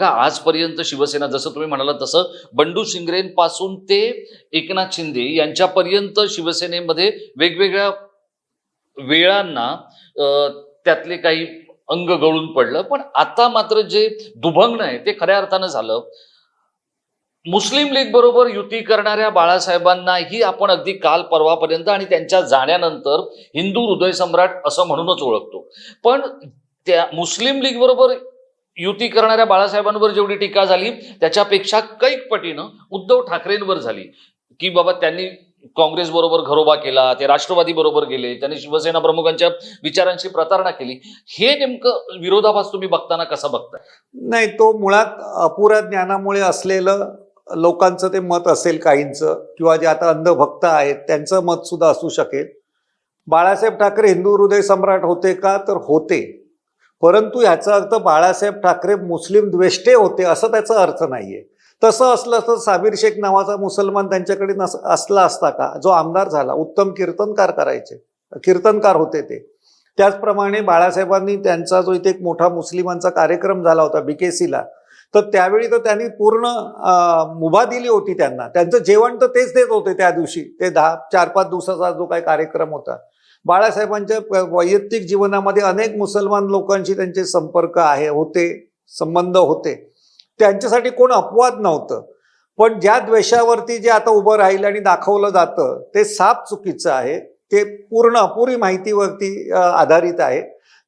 बघा आजपर्यंत शिवसेना जसं तुम्ही म्हणाला तसं बंडू शिंगरेंपासून ते एकनाथ शिंदे यांच्यापर्यंत शिवसेनेमध्ये वेगवेगळ्या वेळांना त्यातले काही अंग गळून पडलं. पण आता मात्र जे दुभंगण आहे ते खऱ्या अर्थानं झालं. मुस्लिम लीग बरोबर युती करणाऱ्या बाळासाहेबांनाही आपण अगदी काल परवापर्यंत आणि त्यांच्या जाण्यानंतर हिंदू हृदय सम्राट असं म्हणूनच ओळखतो. पण त्या मुस्लिम लीग बरोबर युती करणाऱ्या बाळासाहेबांवर जेवढी टीका झाली त्याच्यापेक्षा कैक पटीनं उद्धव ठाकरेंवर झाली. की बाबा त्यांनी काँग्रेस बरोबर घरोबा केला ते राष्ट्रवादी बरोबर गेले त्यांनी शिवसेना प्रमुखांच्या विचारांची प्रतारणा केली. हे नेमकं विरोधाभास तुम्ही बघताना कसा बघताय नाही तो मुळात अपुऱ्या ज्ञानामुळे असलेलं लोकांचं ते मत असेल काहींचं किंवा जे आता अंधभक्त आहेत त्यांचं मत सुद्धा असू शकेल. बाळासाहेब ठाकरे हिंदू हृदय सम्राट होते का? तर होते. परंतु ह्याचा अर्थ बाळासाहेब ठाकरे मुस्लिम द्वेष्टे होते असं त्याचा अर्थ नाहीये. तसं असलं तर साबीर शेख नावाचा मुसलमान त्यांच्याकडे नस असला असता का? जो आमदार झाला उत्तम कीर्तनकार करायचे कीर्तनकार होते ते. त्याचप्रमाणे बाळासाहेबांनी त्यांचा जो इथे एक मोठा मुस्लिमांचा कार्यक्रम झाला होता बीकेसीला तर त्यावेळी तर त्यांनी पूर्ण मुभा दिली होती त्यांना. त्यांचं जेवण तर तेच देत होते त्या दिवशी. ते दहा चार पाच दिवसाचा जो काही कार्यक्रम होता बाळासाहेबांच्या वैयक्तिक जीवनामध्ये अनेक मुसलमान लोकांशी त्यांचे संपर्क आहे होते संबंध होते. त्यांच्यासाठी कोण अपवाद नव्हतं. पण ज्या द्वेषावरती जे आता उभं राहिलं आणि दाखवलं जातं ते साप चुकीचं आहे. ते पूर्ण अपुरी माहितीवरती आधारित आहे.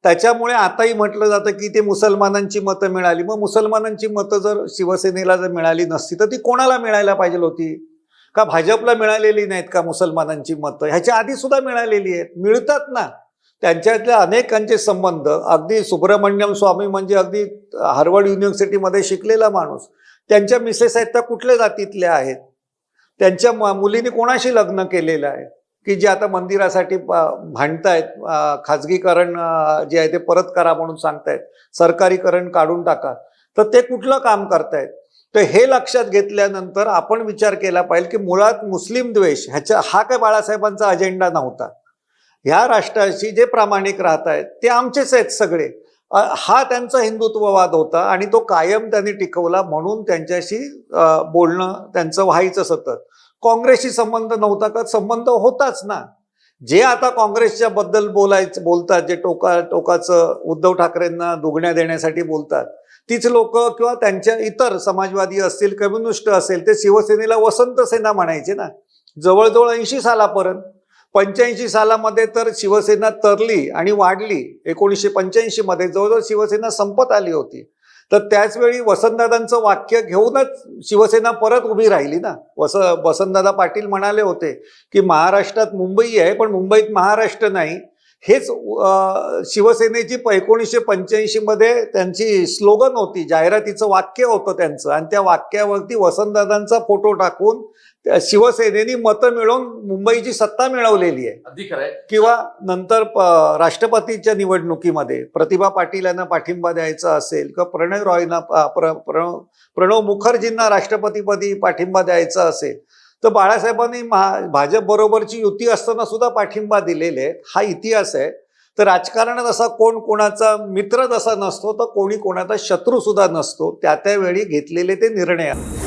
त्याच्यामुळे आताही म्हटलं जातं की ते मुसलमानांची मतं मिळाली. मग मुसलमानांची मतं जर शिवसेनेला जर मिळाली नसती तर ती कोणाला मिळायला पाहिजे होती? का भाजपला मिळालेली नाहीत का मुसलमानांची मतं? ह्याच्या आधी सुद्धा मिळालेली आहेत. मिळतात ना. त्यांच्यातल्या अनेकांचे संबंध अगदी सुब्रमण्यम स्वामी म्हणजे अगदी हार्वर्ड युनिव्हर्सिटीमध्ये शिकलेला माणूस त्यांच्या मिसेस आहेत त्या कुठल्या जातीतल्या आहेत? त्यांच्या मुलीने कोणाशी लग्न केलेलं आहे? की जे आता मंदिरासाठी भांडतायत खाजगीकरण जे आहे ते परत करा म्हणून सांगतायत सरकारीकरण काढून टाका. तर ते कुठलं काम करतायत? तर हे लक्षात घेतल्यानंतर आपण विचार केला पाहिजे की मुळात मुस्लिम द्वेष ह्याच्या हा काय बाळासाहेबांचा अजेंडा नव्हता. ह्या राष्ट्राशी जे प्रामाणिक राहत आहेत ते आमचेच आहेत सगळे. हा त्यांचा हिंदुत्ववाद होता आणि तो कायम त्यांनी टिकवला म्हणून त्यांच्याशी बोलणं त्यांचं व्हायचं सतत. काँग्रेसशी संबंध नव्हता का? संबंध होताच ना. जे आता काँग्रेसच्या बद्दल बोलायचं बोलतात जे टोका टोकाचं उद्धव ठाकरेंना दुगण्या देण्यासाठी बोलतात तीच लोक किंवा त्यांच्या इतर समाजवादी असतील कम्युनिस्ट असेल ते शिवसेनेला वसंत सेना म्हणायचे ना. जवळजवळ ऐंशी सालापर्यंत. पंच्याऐंशी सालामध्ये तर शिवसेना तरली आणि वाढली. एकोणीसशे पंच्याऐंशीमध्ये जवळजवळ शिवसेना संपत आली होती. तर त्याच वेळी वसंतदादांचं वाक्य घेऊनच शिवसेना परत उभी राहिली ना. वस वसंतदादा पाटील म्हणाले होते की महाराष्ट्रात मुंबई आहे पण मुंबईत महाराष्ट्र नाही. हेच शिवसेनेची एकोणीसशे पंच्याऐंशी मध्ये त्यांची स्लोगन होती जाहिरातीचं वाक्य होतं त्यांचं. आणि त्या वाक्यावरती वसंतदादांचा फोटो टाकून त्या शिवसेनेनी मतं मिळवून मुंबईची सत्ता मिळवलेली आहे. किंवा नंतर राष्ट्रपतीच्या निवडणुकीमध्ये प्रतिभा पाटील यांना पाठिंबा द्यायचा असेल किंवा प्रणय रॉयना प्रणव मुखर्जींना राष्ट्रपतीपदी पाठिंबा द्यायचा असेल तर बाळासाहेबांनी महा भाजप बरोबरची युती असताना सुद्धा पाठिंबा दिलेले आहेत. हा इतिहास आहे. तर राजकारणात असा कोण कोणाचा मित्र जसा नसतो तर कोणी कोणाचा शत्रू सुद्धा नसतो. त्या त्यावेळी घेतलेले ते निर्णय आहेत.